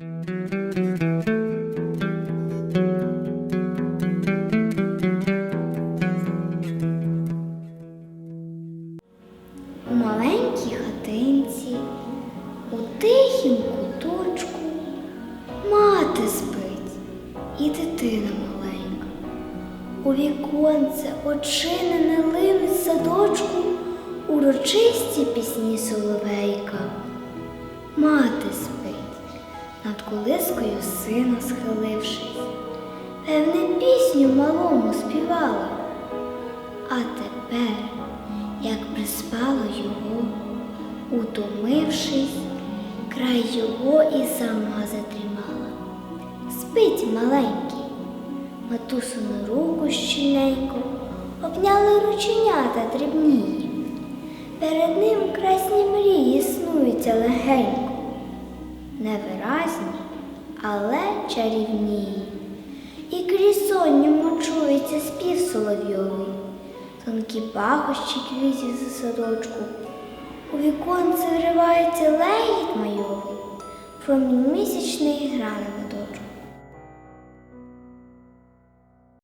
У маленькій хатинці, у тихім куточку, мати спить і дитина маленька. У віконце очинене лине садочку урочисті пісні соловейка. Над колискою сина схилившись, певне пісню малому співала. А тепер, як приспало його, утомившись, край його і сама задрімала. Спить маленький, матусину руку щільненько, обняли рученята дрібні. Перед ним красні мрії снуються легенько, невиразні, але чарівні. І крізь сон чується спів соловйовий, тонкі пахощі квітів за садочку. У віконце вривається легіт майовий, промінь місячний гра на видочку.